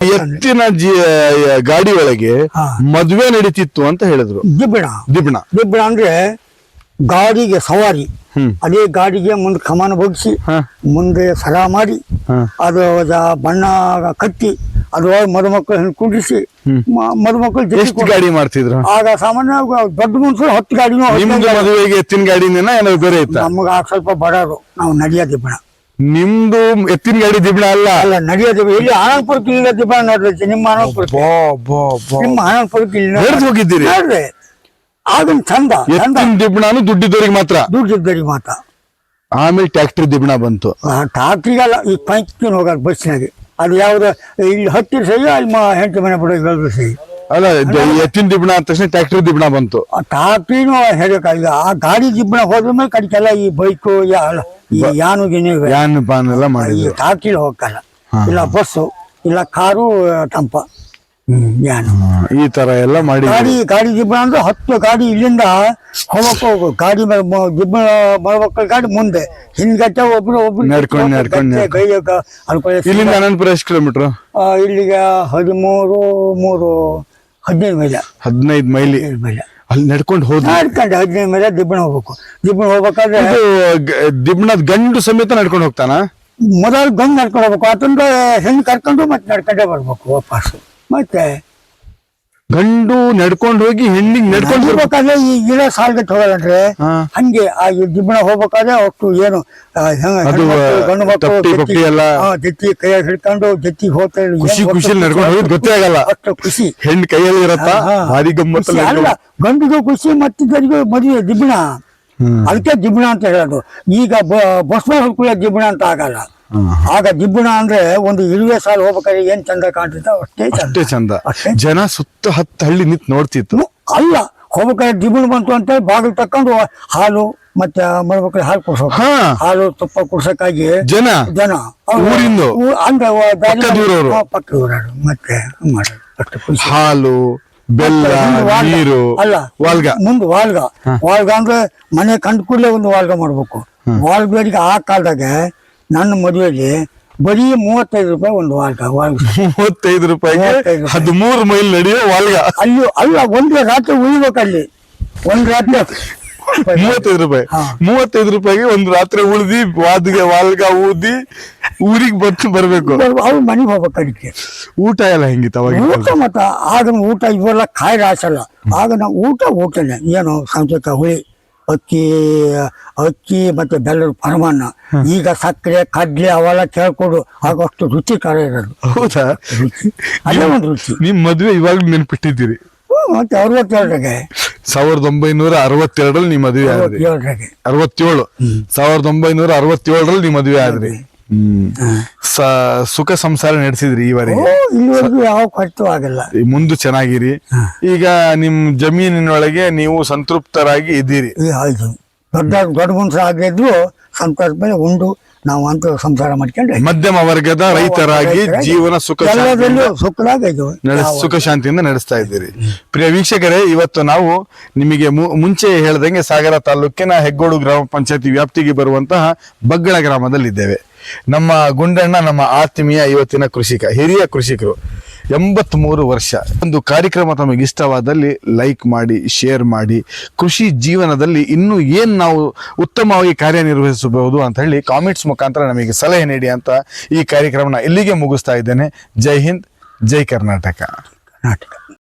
ಎತ್ತಿನ ಜಿ ಗಾಡಿ ಒಳಗೆ ಹಾ. ಮದ್ವೆ ನಡೀತಿತ್ತು ಅಂತ ಹೇಳಿದ್ರು. ದಿಬ್ಬಣ ದಿಬ್ಬಣ ದಿಬ್ಬಣ ಅಂದ್ರೆ ಗಾಡಿಗೆ ಸವಾರಿ. ಹ್ಮ್. ಅದೇ ಗಾಡಿಗೆ ಮುಂದೆ ಕಮಾನ ಬಗ್ಸಿ ಹಾ. ಮುಂದೆ ಸರ ಮಾಡಿ ಹಾ. ಅದು ಅದ- ಬಣ್ಣ ಕಟ್ಟಿ ಅದ್ರೊಳಗೆ ಮದುಮಕ್ಕಳು ಕುಂಡಿಸಿ ಮ- ಮದುಮಕ್ಕಳು ಜೊತೆ ಎಷ್ಟು ಗಾಡಿ ಮಾಡ್ತಿದ್ರು? ಆಗ ಸಾಮಾನ್ಯ ದೊಡ್ಡ ಮನುಷ್ಯರು ಹತ್ತು ಗಾಡಿನೂ ನಿಮ್ದು ಮದುವೆಗೆ ಎತ್ತಿನ ಗಾಡಿನೇನ ಏನೋ ಬೇರೆ ಇತ್ತ? ಆಗ ಸ್ವಲ್ಪ ಬಡವರು ನಾವು ನಡೆಯೋ ದಿಬ್ಬಣ ನಿಮ್ದು ಎತ್ತಿನ ಗಾಡಿ ದಿಬ್ಬಣ ಅಲ್ಲ? ಅಲ್ಲ ನಡೆಯೋ ದಿಬ್ಬಣ ಇಲ್ಲಿ ಆನಂದಪುರ ಕಿಲ್ಲ ದಿಬ್ಬಣ ನೋಡ್ರಿ ನಿಮ್ಮ ಆನಂದಪುರ. ನಿಮ್ಮ ಆನಂದಪುರ ಇಲ್ಲಿ ನಡೆದು ಹೋಗಿದ್ದೀರಿ? ಆಗನ್ ಚಂದ ಎತ್ತಿನ ದಿಬ್ಣನು ದುಡ್ಡಿದ್ದವ್ರಿಗೆ ಮಾತ್ರ? ದುಡ್ಡಿದ್ದವ್ರಿಗೆ ಮಾತ್ರ. ಆಮೇಲೆ ಟ್ರಾಕ್ಟರ್ ದಿಬ್ಬಣ ಬಂತು. ಟ್ರಾಕ್ಟ್ರಿಗಲ್ಲ ಈ ಪಂಚ್ಕಿನ ಹೋಗೋದು ಬಸ್ನಾಗೆ ಅದು ಯಾವ್ದು ಇಲ್ಲಿ ಹತ್ತಿರ ಸಹಿ ಅಲ್ಲಿ ಹೆಂಡತಿ ಮನೆ ಬಿಡೋದು ಸಹಿ? ಅಲ್ಲ ಎತ್ತಿನ ದಿಬ್ಣ ಅಂದ ತಕ್ಷಣ ಟ್ರಾಕ್ಟರ್ ದಿಬ್ಬಣ ಬಂತು. ಆ ಟ್ರಾಕ್ಟ್ರಿನೂ ಹೇಳಕ್ಕಾಗಿಲ್ಲ ಆ ಗಾಡಿ ದಿಬ್ಬಣ ಹೋದ್ರ ಮೇಲೆ ಕಡಿಕೆಲ್ಲ ಈ ಬೈಕು ಈ ಯಾನು ಗಿನಿ. ಯಾನ್ ಪಾನ್ ಎಲ್ಲ ಮಾಡಿದ್ರು ಟ್ರಾಕ್ಟ್ರಿ ಹೋಗಲ್ಲ ಇಲ್ಲ ಬಸ್ಸು ಇಲ್ಲ ಕಾರು ಟಂಪ ಯಾನು. ಈ ತರ ಎಲ್ಲ ಮಾಡಿ ಗಾಡಿ ಗಾಡಿ ಜಿಬ್ಬಣ ಅಂದ್ರೆ ಹತ್ತು ಗಾಡಿ ಇಲ್ಲಿಂದ ಹೋಗಕ್ ಹೋಗು. ಗಾಡಿ ಜಿಬ್ಬ ಮ- ಜಿಬ್ಬಣ ಬರ್ಬೇಕು ಗಾಡಿ ಮುಂದೆ. ಹಿಂದ್ಗಟ್ಟೆ ಒಬ್ರು ಒಬ್ರು ನಡ್ಕೊಂಡು ನಡ್ಕೊಂಡು ಇಲ್ಲಿಂದ ಅನಂತಪುರ ಎಷ್ಟು ಕಿಲೋಮೀಟರ್? ಇಲ್ಲಿಗೆ ಹದಿಮೂರು ಮೂರು ಹದಿನೈದು ಮೈಲ. ಹದಿನೈದು ಮೈಲಿ. ಮೈಲ. ಅಲ್ಲಿ ನಡ್ಕೊಂಡು ಹೋದ್ವಿ ನಡ್ಕೊಂಡು ಹದಿನೈದು ಮೇಲೆ ದಿಬ್ಬಣ ಹೋಗ್ಬೇಕು. ದಿಬ್ಬಣ ಹೋಗ್ಬೇಕಾದ್ರೆ ದಿಬ್ಬಣದ ಗಂಡು ಸಮೇತ ನಡ್ಕೊಂಡು ಹೋಗ್ತಾನ? ಮೊದಲು ಗಂಡು ನಡ್ಕೊಂಡು ಹೋಗ್ಬೇಕು. ಅದನ್ನ ಹೆಣ್ಣು ಕರ್ಕೊಂಡು ಮತ್ತೆ ನಡ್ಕೊಂಡೇ ಬರ್ಬೇಕು ವಾಪಸ್ ಮತ್ತೆ ಗಂಡು ನಡ್ಕೊಂಡು ಹೋಗಿ ಹೆಣ್ಣಿಗೆ ನಡ್ಕೊಂಡು. ಹೋಗ್ಬೇಕಾದ್ರೆ ಈ ಗಿಡ ಸಾಲ್ಗಟ್ಟು. ಹಂಗೆ ಆ ದಿಬ್ಬಣ ಹೋಗ್ಬೇಕಾದ್ರೆ ಅಷ್ಟು ಏನು ಗಂಡು ಮಕ್ಕಳು ತಪ್ಟಿ, ಜೊತೆ- ಎಲ್ಲ? ಹಾ, ಜೊತೆ ಕೈಯಾಗ ಹಿಡ್ಕೊಂಡು ಜತ್ತಿ ಹೋಗ್ತಾರೆ ಖುಷಿ ಖುಷಿಲಿ ನಡ್ಕೊಂಡು ಹೋಗಿ ಗೊತ್ತೇ ಆಗಲ್ಲ ಅಷ್ಟು ಖುಷಿ ಹೆಣ್ಣು ಕೈಯಲ್ಲಿ ಇರತ್ತ. ಭಾರಿ ಖುಷಿ ಅಲ್ಲ ಗಂಡಿಗೂ ಖುಷಿ ಮತ್ತಿದ್ದರಿಗೂ ಮದುವೆ ದಿಬ್ಬಣ ಅದಕ್ಕೆ ದಿಬ್ಬಣ ಅಂತ ಹೇಳೋದು ಈಗ ಬಸ್ ಹೊಡ್ಕೊಳ್ಳೋ ದಿಬ್ಬಣ ಅಂತ ಆಗಲ್ಲ ಆಗ ದಿಬ್ಬಣ ಅಂದ್ರೆ ಒಂದು ಇರುವೆ ಸಾಲು ಹೋಗ್ಬೇಕಾದ್ರೆ ಏನ್ ಚಂದ ಕಾಣ್ತಿತ್ತು? ಅಷ್ಟೇ ಚಂದ. ಅಷ್ಟೇ ಚಂದ. ಜನ ಸುತ್ತ ಹತ್ತು ಹಳ್ಳಿ ನಿಂತು ನೋಡ್ತಿತ್ತು. ಅಲ್ಲ ಹೋಗ್ಬೇಕಾದ್ರೆ ದಿಬ್ಬಣ ಬಂತು ಅಂತ ಬಾಗಿಲು ತಕ್ಕೊಂಡು ಹಾಲು ಮತ್ತೆ ಮಡಬೇಕಾದ್ರೆ ಹಾಲು ಕುಡ್ಸೋ ಹಾ. ಹಾಲು ತುಪ್ಪ ಕುಡ್ಸಕ್ಕಾಗಿ ಜನ? ಜನ. ಊರಿಂದ? ಅಂದ್ರೆ ಪಕ್ಕ ಊರವ್ರು. ಮತ್ತೆ ಮಾಡೋದು ಹಾಲು ಬೆಲ್ಲ. ನೀರು. ಅಲ್ಲ ವಾಲ್ಗ. ಮುಂದೆ ವಾಲ್ಗ. ವಾಲ್ಗ ಅಂದ್ರೆ ಮನೆ ಕಂಡ ಕೂಡಲೇ ಒಂದು ವಾಲ್ಗ ಮಾಡ್ಬೇಕು. ವಾಲ್ಗರಿಗೆ ಆ ಕಾಲದಾಗ ನನ್ನ ಮದುವೆಗೆ ಬರೀ ಮೂವತ್ತೈದು ರೂಪಾಯಿ ಒಂದು ವಾಲ್ಗ ವಾಲ್ಗ ಮೂವತ್ತೈದು ರೂಪಾಯಿಗೆ ರೂಪಾಯಿ. ಹದಿಮೂರು ಮೈಲ್ ನಡೆಯೋ ವಾಲ್ಗ ಅಲ್ಲಿ ಅಲ್ಲ ಒಂದೇ ರಾತ್ರಿ ಉಳಿಬೇಕಲ್ಲಿ ಒಂದ್ ರಾತ್ರಿ. ಮೂವತ್ತೈದು ರೂಪಾಯಿ. ಹಾ. ಮೂವತ್ತೈದು ರೂಪಾಯಿಗೆ ಒಂದು ರಾತ್ರಿ ಉಳಿದಿ ವಾದ್ಗೆ ವಾಲ್ಗ ಊದಿ ಊರಿಗೆ ಬಂದು ಬರ್ಬೇಕು. ಅವ್ರು ಮನೆಗೆ ಹೋಗ್ಬೇಕು ಅದಕ್ಕೆ. ಊಟ ಎಲ್ಲ ಹೆಂಗಿತ್ತು ಅವಾಗ ಊಟ ಮತ್ತ ಆಗ ಊಟ ಇವೆಲ್ಲ ಕಾಯಿ ಆಸಲ್ಲ ಆಗ ನಾವು ಊಟ ಊಟನೇ. ಏನು ಸಂಜೆಕ ಹುಳಿ. ಅಕ್ಕಿ ಅಕ್ಕಿ ಮತ್ತು ಬೆಲ್ಲದ ಪರಮಾನ್ನ. ಈಗ ಸಕ್ಕರೆ ಕಡ್ಲೆ ಅವೆಲ್ಲ ಕೇಳ್ಕೊಡು ಆಗಷ್ಟು ರುಚಿಕರ ಇರೋದು. ಹೌದಾ? ಅದೇ ಒಂದು ರುಚಿ. ನಿಮ್ ಮದ್ವೆ ಇವಾಗ ನೆನ್ಪಿಟ್ಟಿದ್ದೀರಿ. ಮತ್ತೆ ಅರವತ್ತೇಳರಾಗೆ. ಸಾವಿರದ ಒಂಬೈನೂರ ಅರವತ್ತೆರಡರಲ್ಲಿ ನಿಮ್ಮ ಮದುವೆ ಆದ್ರಿ. ಅರವತ್ತೇಳು. ಸಾವಿರದ ಒಂಬೈನೂರ ಅರವತ್ತೇಳರಲ್ಲಿ ನಿಮ್ಮ ಮದುವೆ ಆದ್ರಿ. ಸ- ಸುಖ ಸಂಸಾರ ನಡೆಸಿದ್ರಿ ಈವರೆಗೆ ಓ ಇಲ್ಲಿವರೆಗೂ ಯಾವ ಕಟ್ಟು ಆಗಲ್ಲ. ಈ ಮುಂದೆ ಚೆನ್ನಾಗಿರಿ. ಈಗ ನಿಮ್ ಜಮೀನಿನೊಳಗೆ ನೀವು ಸಂತೃಪ್ತರಾಗಿ ಇದ್ದೀರಿ. ಈ ಆಯ್ತು. ದೊಡ್ಡ ದೊಡ್ಡ ಮನುಷ್ಯ ಆಗಿದ್ರು ಸಂತೋಷ ಮೇಲೆ ಉಂಡು ನಾವು ಅಂತ ಸಂಸಾರ ಮಾಡ್ಕೊಂಡು ಮಧ್ಯಮ ವರ್ಗದ ರೈತರಾಗಿ ಜೀವನ ಸುಖ ಎಲ್ಲದರಲ್ಲೂ ಸುಖದಾಗ ನಡೆಸ್ ಸುಖ ಶಾಂತಿಯಿಂದ ನಡೆಸ್ತಾ ಇದ್ದೀರಿ. ಪ್ರಿಯ ವೀಕ್ಷಕರೇ ಇವತ್ತು ನಾವು ನಿಮಗೆ ಮು- ಮುಂಚೆ ಹೇಳ್ದಂಗೆ ಸಾಗರ ತಾಲೂಕಿನ ಹೆಗ್ಗೋಡು ಗ್ರಾಮ ಪಂಚಾಯತಿ ವ್ಯಾಪ್ತಿಗೆ ಬರುವಂತಹ ಬಗ್ಗಳ ಗ್ರಾಮದಲ್ಲಿದ್ದೇವೆ. ನಮ್ಮ ಗುಂಡಣ್ಣ, ನಮ್ಮ ಆತ್ಮೀಯ ಇವತ್ತಿನ ಕೃಷಿಕ, ಹಿರಿಯ ಕೃಷಿಕರು ಎಂಬತ್ತ್ಮೂರು ಮೂರು ವರ್ಷ. ಒಂದು ಕಾರ್ಯಕ್ರಮ ತಮಗೆ ಇಷ್ಟವಾದಲ್ಲಿ ಲೈಕ್ ಮಾಡಿ ಶೇರ್ ಮಾಡಿ, ಕೃಷಿ ಜೀವನದಲ್ಲಿ ಇನ್ನೂ ಏನು ನಾವು ಉತ್ತಮವಾಗಿ ಕಾರ್ಯನಿರ್ವಹಿಸಬಹುದು ಅಂತ ಹೇಳಿ ಕಾಮೆಂಟ್ಸ್ ಮುಖಾಂತರ ನಮಗೆ ಸಲಹೆ ನೀಡಿ ಅಂತ ಈ ಕಾರ್ಯಕ್ರಮನ ಇಲ್ಲಿಗೆ ಮುಗಿಸ್ತಾ ಇದ್ದೇನೆ. ಜೈ ಹಿಂದ್, ಜೈ ಕರ್ನಾಟಕ. ಕರ್ನಾಟಕ.